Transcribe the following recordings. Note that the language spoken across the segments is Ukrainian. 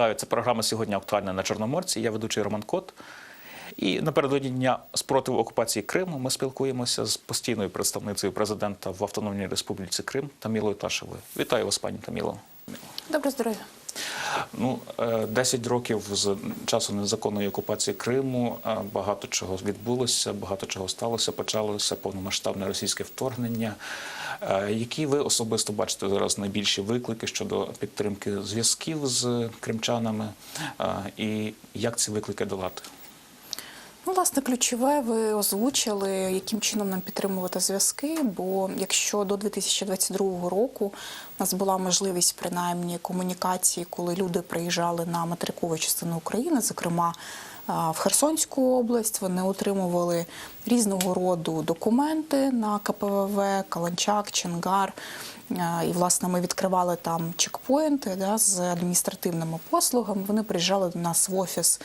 Вітаю, це програма сьогодні актуальна на Чорноморці. Я ведучий Роман Кот. І напередодні дня спротиву окупації Криму ми спілкуємося з постійною представницею президента в Автономній Республіці Крим Тамілою Ташевою. Вітаю вас, пані Таміло. Добре здоров'я. Ну, е, 10 років з часу незаконної окупації Криму е, багато чого відбулося, багато чого сталося. Почалося повномасштабне російське вторгнення. Е, Які ви особисто бачите зараз найбільші виклики щодо підтримки зв'язків з кримчанами, Е, і як ці виклики долати? Ну, власне, ключове ви озвучили, яким чином нам підтримувати зв'язки. Бо якщо до 2022 року у нас була можливість принаймні комунікації, коли люди приїжджали на материкову частину України, зокрема в Херсонську область, вони отримували різного роду документи на КПВВ, Каланчак, Ченгар. І, власне, ми відкривали там чекпоінти да, з адміністративними послугами. Вони приїжджали до нас в офіс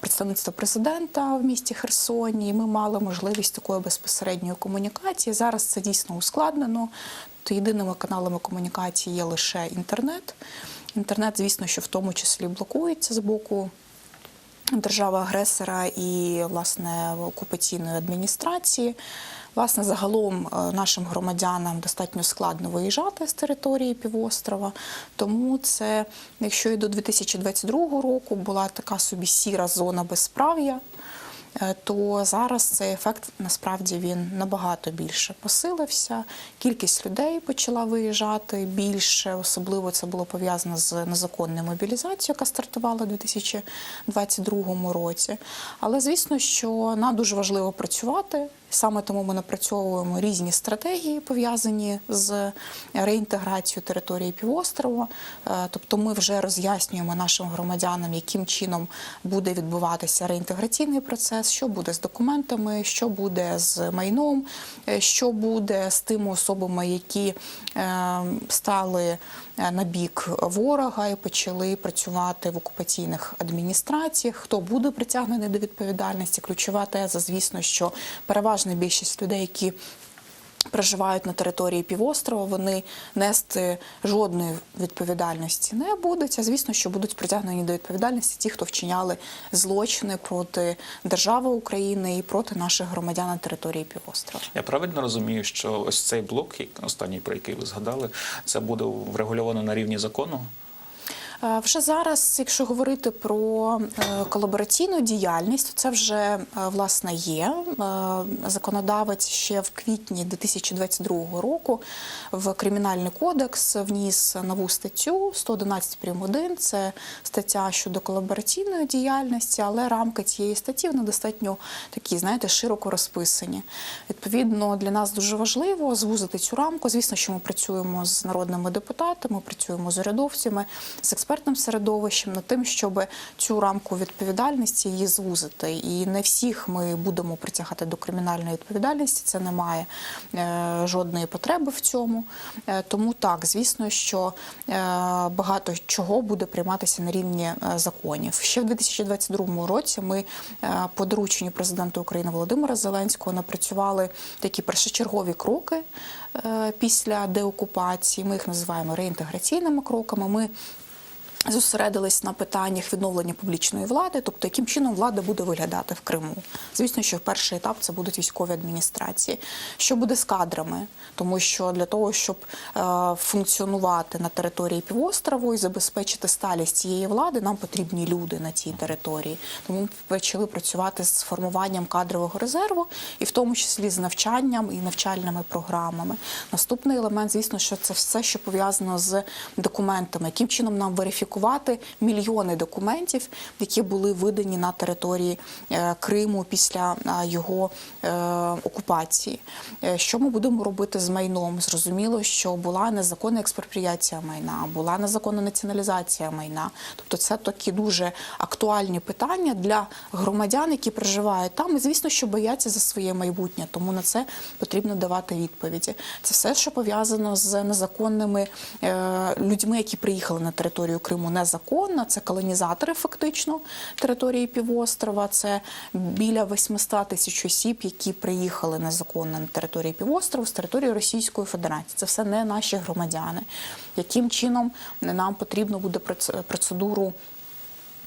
представництва президента в місті Херсоні. І ми мали можливість такої безпосередньої комунікації. Зараз це дійсно ускладнено. То єдиними каналами комунікації є лише інтернет. Інтернет, звісно, що в тому числі блокується з боку держави-агресора і власне окупаційної адміністрації. Власне, загалом е, нашим громадянам достатньо складно виїжджати з території півострова. Тому це, якщо і до 2022 року була така собі сіра зона безправ'я, то зараз цей ефект насправді він набагато більше посилився. Кількість людей почала виїжджати більше, особливо це було пов'язано з незаконною мобілізацією, яка стартувала у 2022 році. Але звісно, що нам дуже важливо працювати. Саме тому ми напрацьовуємо різні стратегії, пов'язані з реінтеграцією території півострова. Е, Тобто, ми вже роз'яснюємо нашим громадянам, яким чином буде відбуватися реінтеграційний процес, що буде з документами, що буде з майном, е, що буде з тими особами, які е, стали на бік ворога і почали працювати в окупаційних адміністраціях. Хто буде притягнений до відповідальності? Ключова теза, звісно, що переважна більшість людей, які проживають на території півострова, вони нести жодної відповідальності не будуть. А звісно, що будуть притягнені до відповідальності ті, хто вчиняли злочини проти держави України і проти наших громадян на території півострова. Я правильно розумію, що ось цей блок, останній про який ви згадали, це буде врегульовано на рівні закону? Е, Вже зараз, якщо говорити про е, колабораційну діяльність, це вже е, власне є. Законодавець ще в квітні 2022 року в кримінальний кодекс вніс нову статтю 111 прим. 1. Це стаття щодо колабораційної діяльності, але рамки цієї статті вони достатньо такі, знаєте, широко розписані. Відповідно, для нас дуже важливо звузити цю рамку. Звісно, що ми працюємо з народними депутатами, працюємо з урядовцями, з експертним середовищем над тим, щоб цю рамку відповідальності її звузити. І не всіх ми будемо притягати до кримінальної відповідальності. Це не має е, жодної потреби в цьому. Е, тому так, звісно, що е, багато чого буде прийматися на рівні законів. Ще в 2022 році ми по дорученню президента України Володимира Зеленського напрацювали такі першочергові кроки після деокупації. Ми їх називаємо реінтеграційними кроками. Ми Зосередились на питаннях відновлення публічної влади, тобто яким чином влада буде виглядати в Криму. Звісно, що перший етап це будуть військові адміністрації. Що буде з кадрами? Тому що для того, щоб е, функціонувати на території півострову і забезпечити сталість цієї влади, нам потрібні люди на цій території. Тому ми почали працювати з формуванням кадрового резерву, і в тому числі з навчанням і навчальними програмами. Наступний елемент, звісно, що це все, що пов'язано з документами, яким чином нам верифікувати мільйони документів, які були видані на території е, Криму після е, його е, окупації. Що ми будемо робити з майном? Зрозуміло, що була незаконна експропріація майна, була незаконна націоналізація майна. Тобто, це такі дуже актуальні питання для громадян, які проживають там. І звісно, що бояться за своє майбутнє, тому на це потрібно давати відповіді. Це все, що пов'язано з незаконними людьми, які приїхали на територію Криму по-простому незаконна. Це колонізатори, фактично території півострова. Це біля 800 тисяч осіб, які приїхали незаконно на території півострова з території Російської Федерації. Це все не наші громадяни. Яким чином нам потрібно буде проц- процедуру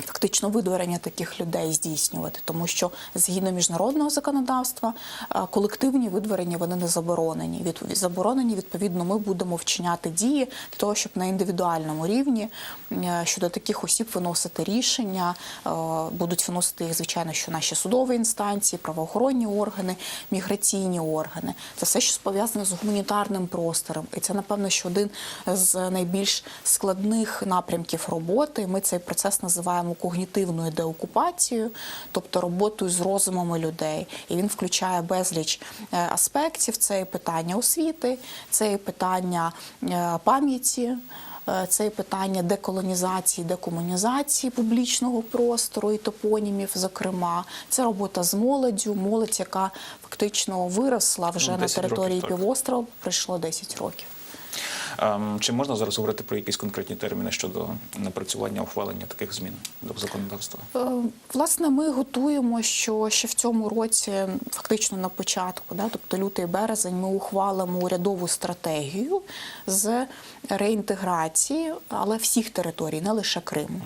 фактично видворення таких людей здійснювати, тому що згідно міжнародного законодавства е, колективні видворення вони не заборонені. Від заборонені відповідно ми будемо вчиняти дії для того, щоб на індивідуальному рівні е, щодо таких осіб виносити рішення, е, будуть виносити їх, звичайно, що наші судові інстанції, правоохоронні органи, міграційні органи. Це все, що пов'язане з гуманітарним простором, і це напевно, що один з найбільш складних напрямків роботи. Ми цей процес називаємо когнітивною деокупацією, тобто роботою з розумами людей. І він включає безліч е, аспектів. Це і питання освіти, це і питання е, пам'яті. е, Це і питання деколонізації, декомунізації публічного простору і топонімів, зокрема, це робота з молоддю, молодь, яка фактично виросла вже Ну, на 10 років, території півострова, пройшло 10 років. Ем, Чи можна зараз говорити про якісь конкретні терміни щодо напрацювання ухвалення таких змін до законодавства? Е, Власне, ми готуємо, що ще в цьому році, фактично на початку, да, тобто лютий березень, ми ухвалимо урядову стратегію з реінтеграції, але всіх територій, не лише Криму.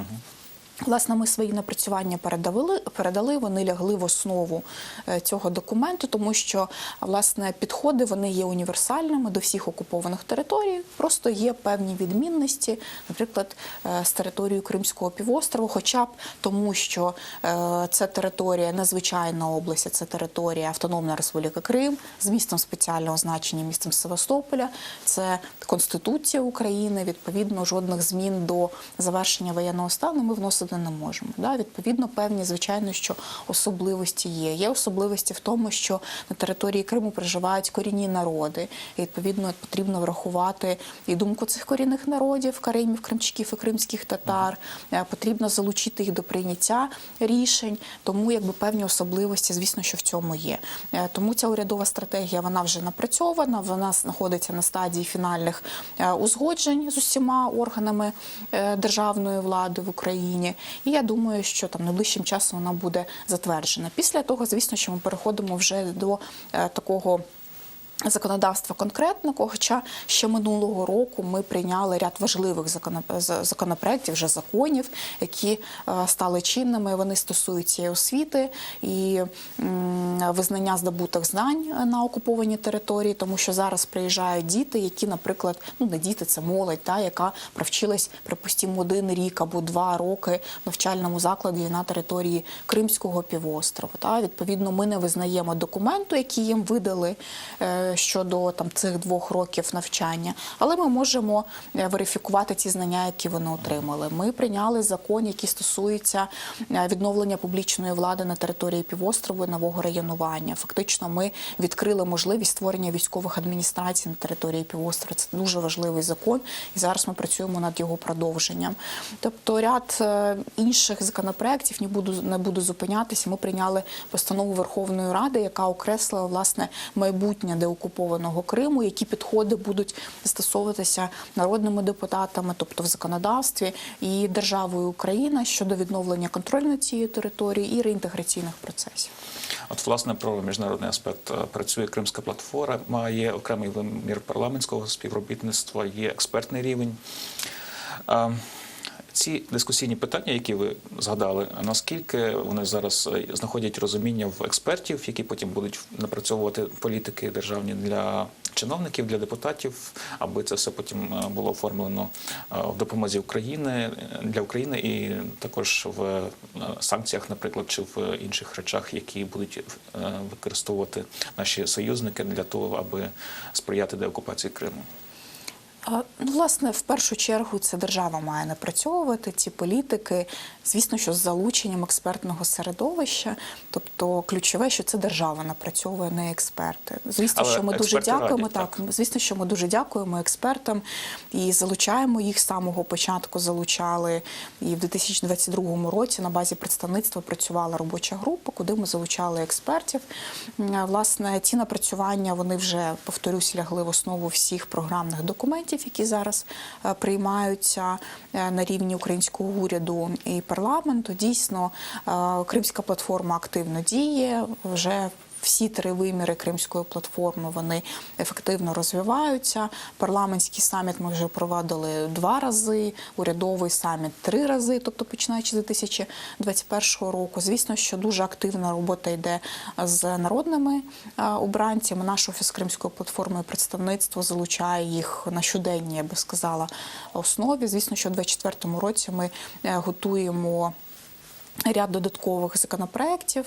Власне, ми свої напрацювання передали, передали, вони лягли в основу е, цього документу, тому що власне підходи вони є універсальними до всіх окупованих територій. Просто є певні відмінності, наприклад, е, з територією Кримського півострову, хоча б тому, що е, це територія незвичайна область, це територія Автономна Республіка Крим з містом спеціального значення, містом Севастополя. Це Конституція України. Відповідно, жодних змін до завершення воєнного стану ми вносити не можемо. Да? Відповідно, певні, звичайно, що особливості є. Є особливості в тому, що на території Криму проживають корінні народи. І, відповідно, потрібно врахувати і думку цих корінних народів, каримів, кримчаків і кримських татар. Е, Потрібно залучити їх до прийняття рішень. Тому якби певні особливості, звісно, що в цьому є. Е, Тому ця урядова стратегія вона вже напрацьована. Вона знаходиться на стадії фінальних е, узгоджень з усіма органами державної влади в Україні. І я думаю, що там найближчим часом вона буде затверджена. Після того, звісно, що ми переходимо вже до е, такого. Законодавства конкретного, хоча ще минулого року ми прийняли ряд важливих законо- законопроєктів, вже законів, які е, стали чинними. Вони стосуються і освіти і визнання здобутих знань е, на окупованій території, тому що зараз приїжджають діти, які, наприклад, ну не діти, це молодь, та яка провчилась, припустимо, один рік або два роки в навчальному закладі на території Кримського півострова. Та відповідно, ми не визнаємо документу, який їм видали е, щодо там цих двох років навчання, але ми можемо е, верифікувати ті знання, які вони отримали. Ми прийняли закон, який стосується е, відновлення публічної влади на території півострову і нового районування. Фактично, ми відкрили можливість створення військових адміністрацій на території півострова. Це дуже важливий закон, і зараз ми працюємо над його продовженням. Тобто, ряд е, інших законопроєктів не буду не буду зупинятися. Ми прийняли постанову Верховної Ради, яка окреслила власне майбутнє деокупованого Криму, які підходи будуть застосовуватися народними депутатами, тобто в законодавстві і державою Україна щодо відновлення контролю над цією територією і реінтеграційних процесів. От, власне, про міжнародний аспект е, працює Кримська платформа, є окремий вимір парламентського співробітництва, є експертний рівень. Ці дискусійні питання, які ви згадали, наскільки вони зараз е, знаходять розуміння в експертів, які потім будуть напрацьовувати політики державні для чиновників, для депутатів, аби це все потім е, було оформлено е, в допомозі України для України і також в санкціях, наприклад, чи в інших речах, які будуть використовувати наші союзники для того, аби сприяти деокупації Криму. Ну, власне, в першу чергу це держава має напрацьовувати ці політики, звісно, що з залученням експертного середовища. Тобто, ключове, що це держава напрацьовує, не експерти. Звісно, Але що ми дуже дякуємо. радять, так, звісно, що ми дуже дякуємо експертам і залучаємо їх з самого початку. Залучали і в 2022 році на базі представництва працювала робоча група, куди ми залучали експертів. Власне, ці напрацювання вони вже повторюсь лягли в основу всіх програмних документів, законопроєктів, які зараз е, приймаються е, на рівні українського уряду і парламенту. Дійсно, е, Кримська платформа активно діє вже. Всі три виміри Кримської платформи вони ефективно розвиваються. Парламентський саміт ми вже проводили два рази, урядовий саміт три рази, тобто починаючи з 2021 року. Звісно, що дуже активна робота йде з народними обранцями. Наш офіс Кримської платформи представництво залучає їх на щоденній, я би сказала, основі. Звісно, що у 2024 році ми е, готуємо. Ряд додаткових законопроєктів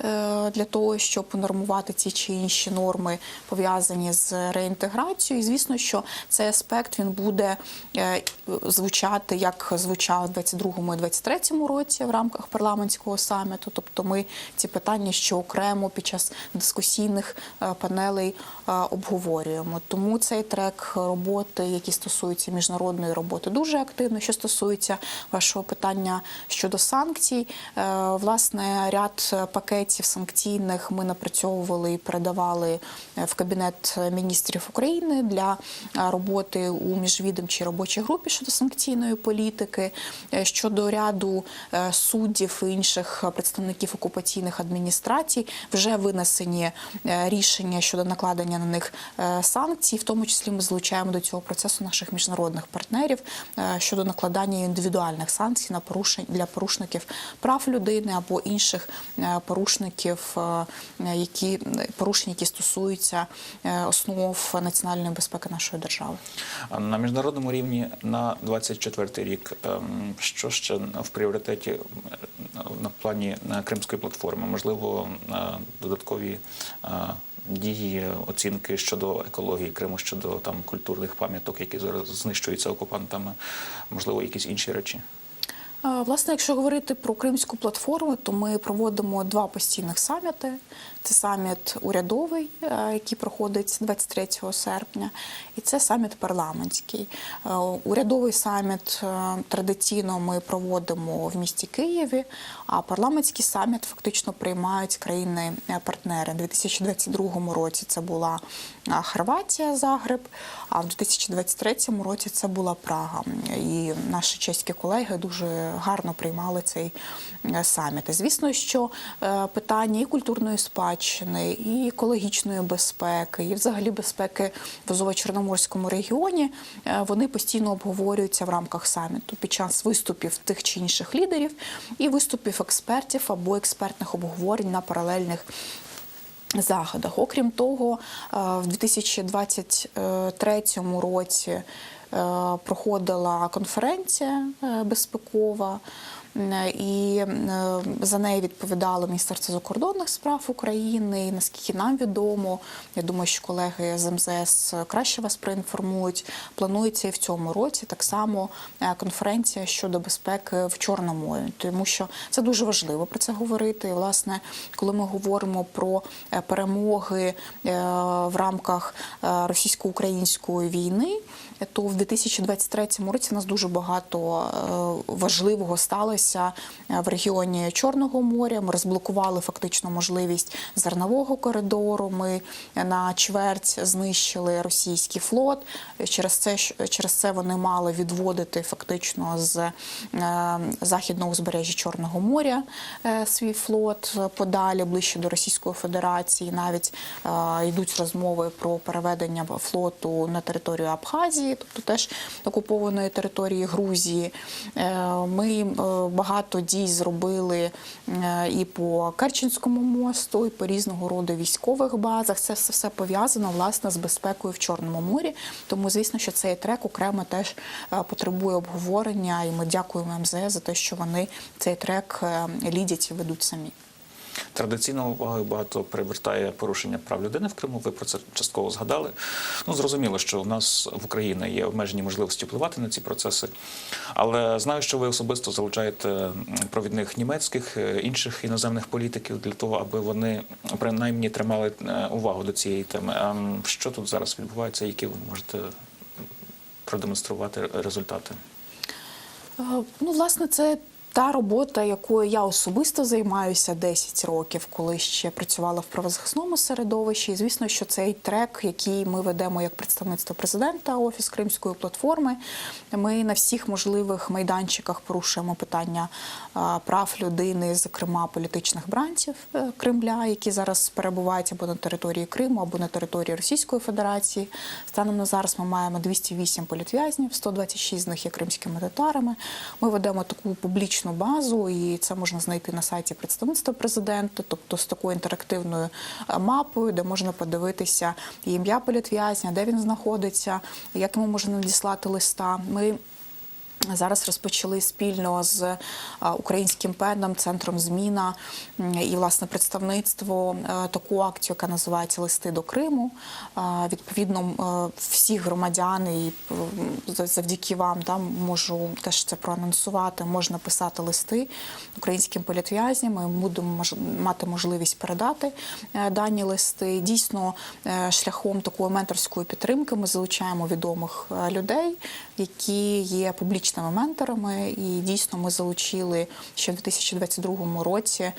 е, для того, щоб нормувати ці чи інші норми пов'язані з реінтеграцією. І звісно, що цей аспект він буде е, звучати як звучав у 22-му і 23-му році в рамках парламентського саміту. Тобто, ми ці питання ще окремо під час дискусійних е, панелей обговорюємо. Тому цей трек роботи, які стосуються міжнародної роботи, дуже активно. Що стосується вашого питання щодо санкцій, власне, ряд пакетів санкційних ми напрацьовували і передавали е, в кабінет міністрів України для е, роботи у міжвідомчій робочій групі щодо санкційної політики, Е, щодо ряду е, суддів і інших представників окупаційних адміністрацій. Вже винесені е, рішення щодо накладення на них е, санкцій. В тому числі ми залучаємо до цього процесу наших міжнародних партнерів е, щодо накладання індивідуальних санкцій на порушень для порушників прав людини або інших е, порушників, е, які порушень, які стосуються е, основ національної безпеки нашої держави. На міжнародному рівні на 24 рік ем, що ще в пріоритеті на плані Кримської платформи? Можливо, додаткові дії, оцінки щодо екології Криму, щодо там культурних пам'яток, які зараз знищуються окупантами, можливо, якісь інші речі. Власне, якщо говорити про Кримську платформу, то ми проводимо два постійних саміти. Це саміт урядовий, е, який проходить 23 серпня, і це саміт парламентський. Е, Урядовий саміт е, традиційно ми проводимо в місті Києві, а парламентський саміт фактично приймають країни-партнери. У 2022 році це була Хорватія, Загреб, а в 2023 році це була Прага. І наші чеські колеги дуже гарно приймали цей е, саміт. Звісно, що е, питання і культурної спадщини, і екологічної безпеки, і взагалі безпеки в Азово-Чорноморському регіоні е, вони постійно обговорюються в рамках саміту під час виступів тих чи інших лідерів і виступів експертів або експертних обговорень на паралельних заходах. Окрім того, в 2023 році проходила конференція е, безпекова. І е, за неї відповідало Міністерство закордонних справ України. І наскільки нам відомо, я думаю, що колеги з МЗС краще вас проінформують. Планується і в цьому році так само е, конференція щодо безпеки в Чорному тому що це дуже важливо про це говорити. І, власне, коли ми говоримо про е, перемоги е, в рамках е, російсько-української війни, то в 2023 році в нас дуже багато е, важливого сталося е, в регіоні Чорного моря. Ми розблокували фактично можливість зернового коридору. Ми на чверть знищили російський флот. Через це через це вони мали відводити фактично з е, західного узбережжя Чорного моря е, свій флот подалі ближче до Російської Федерації. Навіть е, йдуть розмови про переведення флоту на територію Абхазії, тобто теж окупованої території Грузії. Е, Ми е, багато дій зробили е, і по Керченському мосту, і по різного роду військових базах. Це все, все пов'язано власне з безпекою в Чорному морі. Тому, звісно, що цей трек окремо теж потребує обговорення, і ми дякуємо МЗС за те, що вони цей трек лідять і ведуть самі. Традиційно увагою багато привертає порушення прав людини в Криму. Ви про це частково згадали. Ну зрозуміло, що у нас в Україні є обмежені можливості впливати на ці процеси, але знаю, що ви особисто залучаєте провідних німецьких е, інших іноземних політиків для того, аби вони принаймні тримали е, увагу до цієї теми. А що тут зараз відбувається? Які ви можете продемонструвати результати? Е, Ну, власне, це Та робота, якою я особисто займаюся 10 років, коли ще працювала в правозахисному середовищі. І звісно, що цей трек, який ми ведемо як представництво президента, офіс Кримської платформи, ми на всіх можливих майданчиках порушуємо питання прав людини, зокрема політичних бранців е, Кремля, які зараз перебувають або на території Криму, або на території Російської Федерації. Станом на зараз ми маємо 208 політв'язнів, 126 з них є кримськими татарами. Ми ведемо таку публічну базу, і це можна знайти на сайті представництва президента, тобто з такою інтерактивною е, мапою, де можна подивитися ім'я політв'язня, де він знаходиться, як йому можна надіслати листа. Ми Зараз розпочали спільно з українським педом, центром зміна і власне представництво е, таку акцію, яка називається Листи до Криму. Відповідно, е, всі громадяни, і завдяки вам да, можу теж це проанонсувати. Можна писати листи українським політв'язням. Ми будемо мати можливість передати е, дані листи. Дійсно, е, шляхом такої менторської підтримки ми залучаємо відомих е, людей, які є публічними менторами. І дійсно ми залучили ще в 2022 році е,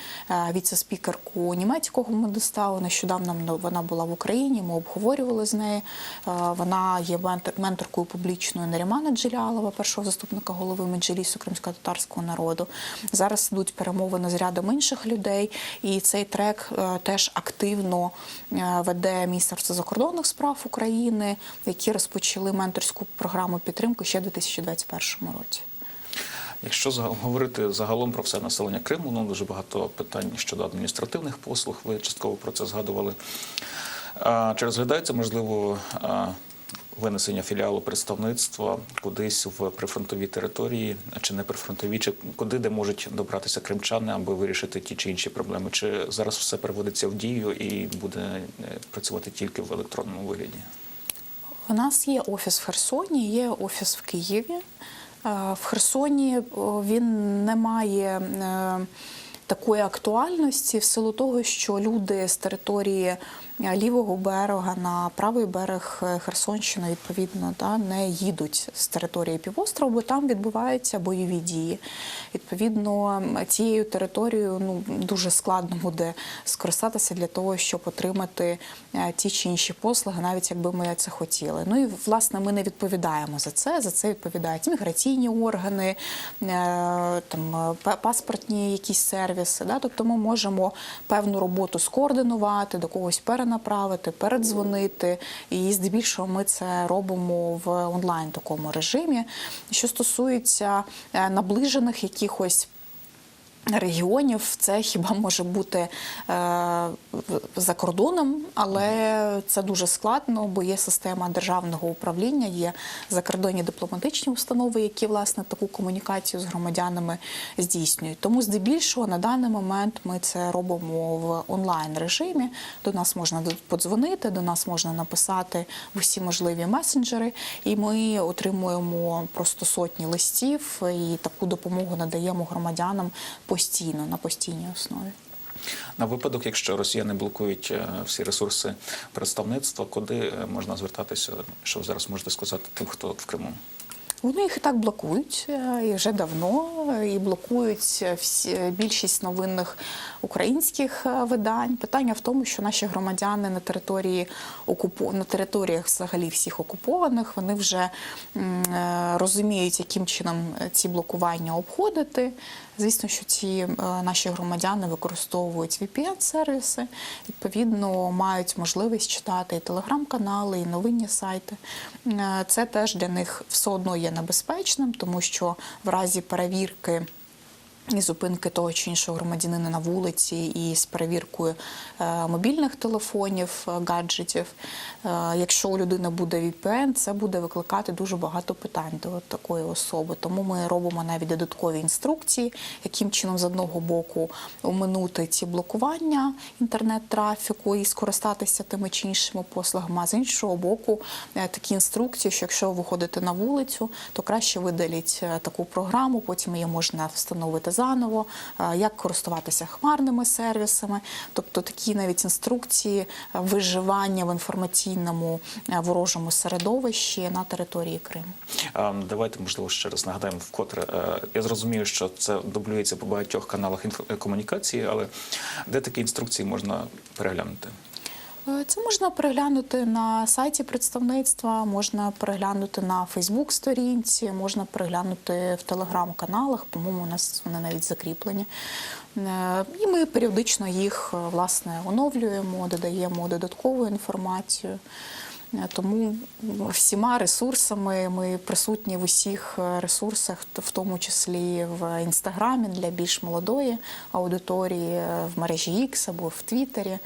віце-спікерку німецького Модестау. Нещодавно вона була в Україні. Ми обговорювали з нею. Е, Вона є менторкою публічною Нарімана Джилялова, першого заступника голови Меджлісу кримсько-татарського народу. Зараз йдуть перемовини з рядом інших людей, і цей трек е, теж активно веде Міністерство закордонних справ України, які розпочали менторську програму підтримки ще в 2021 році. Якщо говорити загалом про все населення Криму, ну дуже багато питань щодо адміністративних послуг. Ви частково про це згадували. Чи розглядається можливо винесення філіалу представництва кудись в прифронтові території, чи не прифронтові, чи куди де можуть добратися кримчани, аби вирішити ті чи інші проблеми? Чи зараз все переводиться в дію і буде е, працювати тільки в електронному вигляді? У нас є офіс в Херсоні, є офіс в Києві. Е, В Херсоні він не має е, такої актуальності в силу того, що люди з території е, лівого берега на правий берег е, Херсонщини відповідно да, не їдуть з території півострову, бо там відбуваються бойові дії. Відповідно, цією територією ну дуже складно буде скористатися для того, щоб отримати е, ті чи інші послуги, навіть якби ми це хотіли. Ну і власне ми не відповідаємо за це. За це відповідають міграційні органи, там паспортні якісь сервіси. Да? Тобто ми можемо певну роботу скоординувати, до когось перенаправити, передзвонити. І здебільшого ми це робимо в онлайн такому режимі. Що стосується е, наближених якихось регіонів це хіба може бути е, за кордоном, але це дуже складно, бо є система державного управління, є закордонні дипломатичні установи, які власне таку комунікацію з громадянами здійснюють. Тому здебільшого на даний момент ми це робимо в онлайн режимі. До нас можна подзвонити, до нас можна написати в усі можливі месенджери, і ми отримуємо просто сотні листів і таку допомогу надаємо громадянам постійно на постійній основі. На випадок, якщо росіяни блокують е, всі ресурси представництва, куди е, можна звертатися? Що ви зараз можете сказати тим, хто в Криму? Вони їх і так блокують е, і вже давно, і блокують всі більшість новинних українських видань. Питання в тому, що наші громадяни на території на територіях взагалі всіх окупованих вони вже розуміють, яким чином ці блокування обходити. Звісно, що ці е, наші громадяни використовують VPN-сервіси, відповідно мають можливість читати і телеграм-канали, і новинні сайти. Е, Це теж для них все одно є небезпечним, тому що в разі перевірки. І зупинки того чи іншого громадянина на вулиці, і з перевіркою е, мобільних телефонів, е, гаджетів. Е, якщо у людини буде VPN, це буде викликати дуже багато питань до такої особи. Тому ми робимо навіть додаткові інструкції, яким чином з одного боку оминути ці блокування інтернет-трафіку і скористатися тими чи іншими послугами. А з іншого боку, такі інструкції, що якщо ви виходите на вулицю, то краще видаліть таку програму, потім її можна встановити заново, е, як користуватися хмарними сервісами, тобто такі навіть інструкції е, виживання в інформаційному е, ворожому середовищі на території Криму. Давайте, можливо, ще раз нагадаємо вкотре. Я зрозумію, що це дублюється по багатьох каналах комунікації, але де такі інструкції можна переглянути? Це можна переглянути на сайті представництва, можна переглянути на Фейсбук-сторінці, можна переглянути в телеграм-каналах. По-моєму, у нас вони навіть закріплені. Е, І ми періодично їх е, власне оновлюємо, додаємо додаткову інформацію. Е, Тому всіма ресурсами ми присутні в усіх ресурсах, в тому числі в інстаграмі для більш молодої аудиторії, в мережі X або в Твіттері.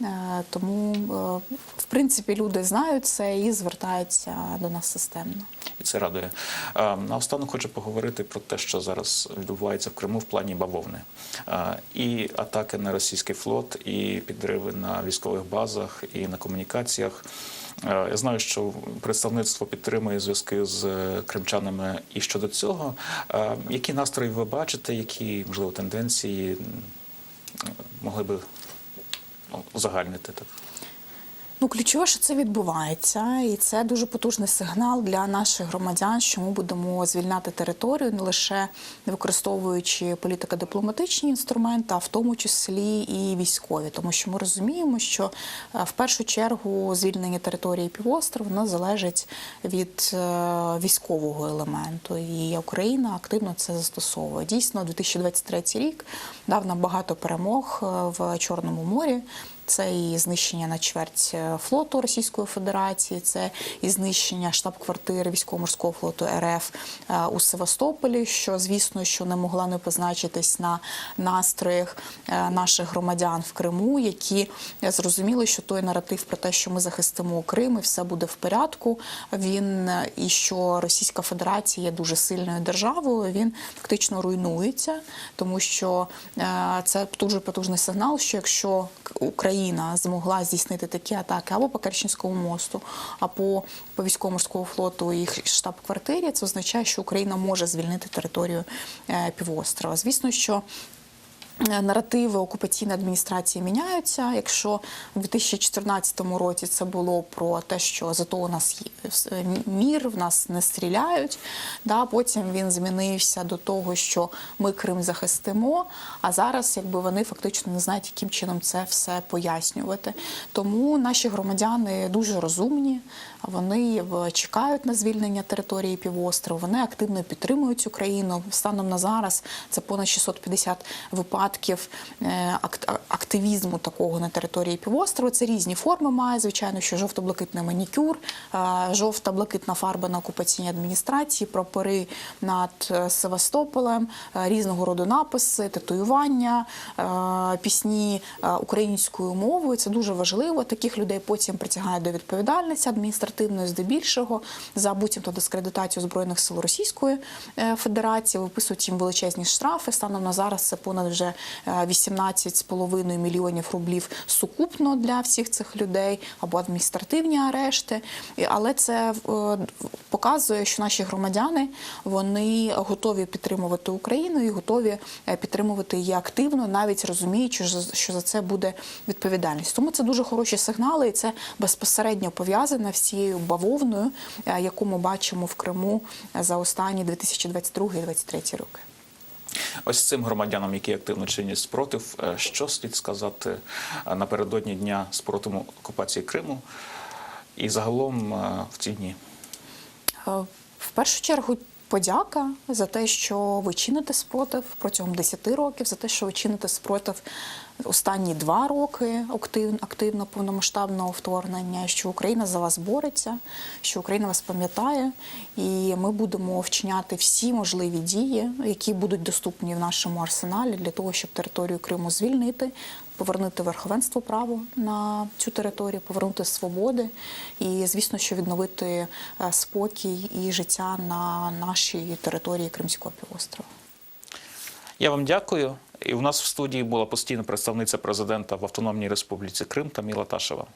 Е, Тому, е, в принципі, люди знають це і звертаються до нас системно. І це радує. А, Наостанок хочу поговорити про те, що зараз відбувається в Криму в плані бавовни. І атаки на російський флот, і підриви на військових базах, і на комунікаціях. Е, Я знаю, що представництво підтримує зв'язки з е, кримчанами і щодо цього. Е, Які настрої ви бачите, які можливо тенденції могли би узагальнити так? Ну, ключове, що це відбувається, і це дуже потужний сигнал для наших громадян, що ми будемо звільняти територію, не лише використовуючи політико-дипломатичні інструменти, а в тому числі і військові, тому що ми розуміємо, що е, в першу чергу звільнення території півострова воно залежить від е, військового елементу, і Україна активно це застосовує. Дійсно, 2023 рік дав нам багато перемог е, в Чорному морі. Це і знищення на чверть е, флоту Російської Федерації, це і знищення штаб-квартири військово-морського флоту РФ е, у Севастополі, що звісно, що не могла не позначитись на настроях е, наших громадян в Криму, які зрозуміли, що той наратив про те, що ми захистимо Крим і все буде в порядку. Він і що Російська Федерація є дуже сильною державою. Він фактично руйнується, тому що це дуже потужний сигнал, що якщо К- Україна змогла здійснити такі атаки або по Керченському мосту, або по військово-морського флоту і штаб-квартирі, це означає, що Україна може звільнити територію е, півострова. Звісно, що Наративи окупаційної адміністрації міняються. Якщо в 2014 році це було про те, що зато у нас є е, мір, в нас не стріляють. Да, потім він змінився до того, що ми Крим захистимо. А зараз, якби вони фактично не знають, яким чином це все пояснювати. Тому наші громадяни дуже розумні. Вони чекають на звільнення території півострова. Вони активно підтримують Україну. Станом на зараз це понад 650 випадків е, ак- активізму такого на території півострова. Це різні форми має. Звичайно, що жовто-блакитний манікюр, е, жовта-блакитна фарба на окупаційній адміністрації, прапори над е, Севастополем, е, різного роду написи, татуювання, е, пісні е, українською мовою. Це дуже важливо. Таких людей потім притягають до відповідальності адміністративної, здебільшого за буцімто дискредитацію збройних сил Російської е, Федерації. Виписують їм величезні штрафи. Станом на зараз це понад вже е, 18,5 мільйонів рублів сукупно для всіх цих людей або адміністративні арешти. Але це е, показує, що наші громадяни вони готові підтримувати Україну і готові е, підтримувати її активно, навіть розуміючи, що за- це буде відповідальність. Тому це дуже хороші сигнали, і це безпосередньо пов'язане з цією бавовною, е, яку ми бачимо в Криму за останні 2022-2023 роки. Ось цим громадянам, які активно чинять спротив, е, що слід сказати е, напередодні дня спротиву окупації Криму і загалом е, в ці дні. В першу чергу подяка за те, що ви чините спротив протягом 10 років, за те, що ви чините спротив останні два роки активно, активно повномасштабного вторгнення, що Україна за вас бореться, що Україна вас пам'ятає, і ми будемо вчиняти всі можливі дії, які будуть доступні в нашому арсеналі для того, щоб територію Криму звільнити, повернути верховенство права на цю територію, повернути свободи і, звісно, що відновити е, спокій і життя на нашій території Кримського півострова. Я вам дякую. І у нас в студії була постійна представниця президента в Автономній Республіці Крим Таміла Ташева.